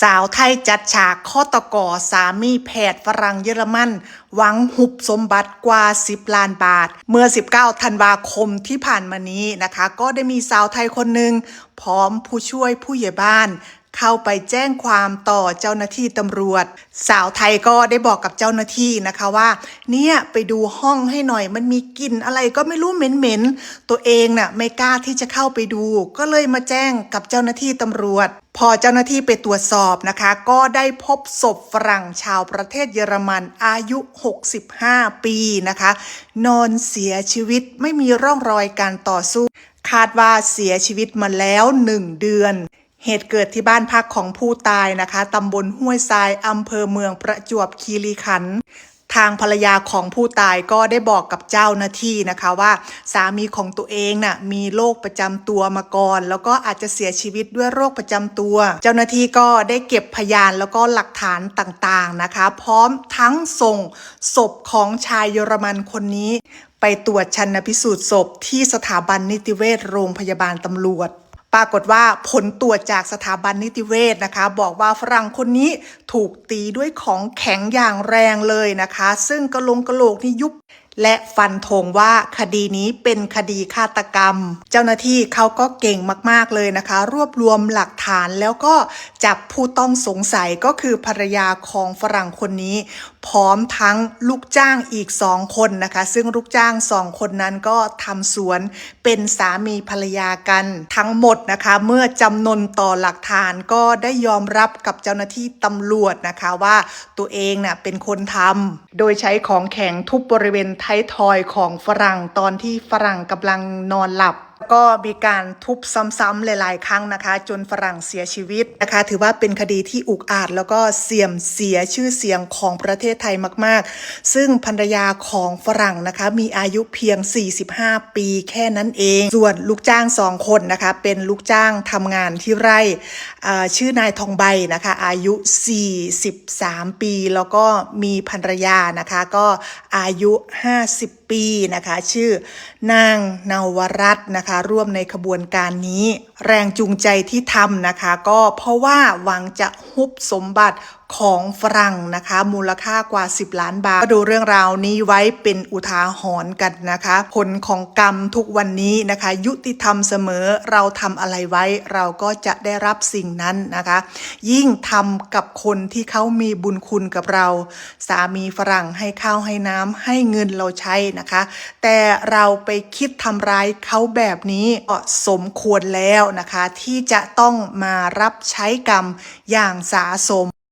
สาวไทยจัดฉากข้อตกอสามีแพทย์ฝรั่งเยอรมัน หวังหุบสมบัติกว่า 10 ล้านบาท เมื่อ 19 ธันวาคมที่ผ่านมานี้นะคะ ก็ได้มีสาวไทยคนหนึ่งพร้อมผู้ช่วยผู้ใหญ่บ้าน เข้าไปแจ้งความต่อเจ้าหน้าที่ตำรวจ สาวไทยก็ได้บอกกับเจ้าหน้าที่นะคะว่า เนี่ยไปดูห้องให้หน่อยมันมีกลิ่นอะไรก็ไม่รู้เหม็นๆตัวเองน่ะไม่กล้าที่จะเข้าไปดู ก็เลยมาแจ้งกับเจ้าหน้าที่ตำรวจ พอเจ้าหน้าที่ไปตรวจสอบนะคะ ก็ได้พบศพฝรั่งชาวประเทศเยอรมันอายุ 65 ปีนะคะ นอนเสียชีวิตไม่มีร่องรอยการต่อสู้คาดว่าเสียชีวิตมาแล้ว1เดือน เหตุเกิดที่บ้านพักของผู้ตายนะคะตำบลห้วยทรายอำเภอเมืองประจวบคีรีขันธ์ทางภรรยาของผู้ตายก็ได้บอกกับเจ้าหน้าที่นะคะว่า สามีของตัวเองน่ะมีโรคประจำตัวมาก่อน แล้วก็อาจจะเสียชีวิตด้วยโรคประจำตัว เจ้าหน้าที่ก็ได้เก็บพยานแล้วก็หลักฐานต่างๆนะคะ พร้อมทั้งส่งศพของชายเยอรมันคนนี้ ไปตรวจชันพิสูจน์ศพที่สถาบันนิติเวชโรงพยาบาลตำรวจ ปรากฏว่าผลตรวจจากสถาบันนิติเวชนะคะ บอกว่าฝรั่งคนนี้ถูกตีด้วยของแข็งอย่างแรงเลยนะคะ ซึ่งกระโหลงกระโหลกนี่ยุบ และฟันธงว่าคดีนี้เป็นคดีฆาตกรรม เจ้าหน้าที่เขาก็เก่งมากๆเลยนะคะ รวบรวมหลักฐานแล้วก็จับผู้ต้องสงสัยก็คือภรรยาของฝรั่งคนนี้ พร้อมทั้งลูกจ้างอีกสองคนนะคะ ซึ่งลูกจ้างสองคนนั้นก็ทำสวนเป็นสามีภรรยากันทั้งหมดนะคะ เมื่อจำนนต่อหลักฐานก็ได้ยอมรับกับเจ้าหน้าที่ตำรวจนะคะว่าตัวเองน่ะเป็นคนทำโดยใช้ของแข็งทุบบริเวณท้ายทอยของฝรั่งตอนที่ฝรั่งกำลังนอนหลับ ก็มีการทุบซ้ำๆหลายๆ ครั้งนะคะ จนฝรั่งเสียชีวิตนะคะ ถือว่าเป็นคดีที่อุกอาจแล้วก็เสี่ยมเสียชื่อเสียงของประเทศไทยมาก ๆ ซึ่งภรรยาของฝรั่งนะคะ มีอายุเพียง 45 ปีแค่นั้นเอง ส่วนลูกจ้างสองคนนะคะ เป็นลูกจ้างทำงานที่ไร่ชื่อนายทองใบนะคะ อายุ 43 ปี แล้วก็มีภรรยานะคะก็อายุ 50 ปีนะคะ ชื่อนางนาวรัตน์นะนะคะ ร่วมในขบวนการนี้ แรงจูงใจที่ทำนะคะ ก็เพราะว่าหวังจะฮุบสมบัติ ของฝรั่งนะคะ มูลค่ากว่า 10 ล้านบาทก็ดูเรื่องราวนี้ไว้เป็นอุทาหรณ์กันนะคะ ผลของกรรมทุกวันนี้นะคะ ยุติธรรมเสมอเราทำอะไรไว้เราก็จะได้รับสิ่งนั้นนะคะ ยิ่งทำกับคนที่เขามีบุญคุณกับเรา สามีฝรั่งให้ข้าวให้น้ำให้เงินเราใช้นะคะ แต่เราไปคิดทำร้ายเขาแบบนี้ก็สมควรแล้วนะคะ ที่จะต้องมารับใช้กรรมอย่างสาสม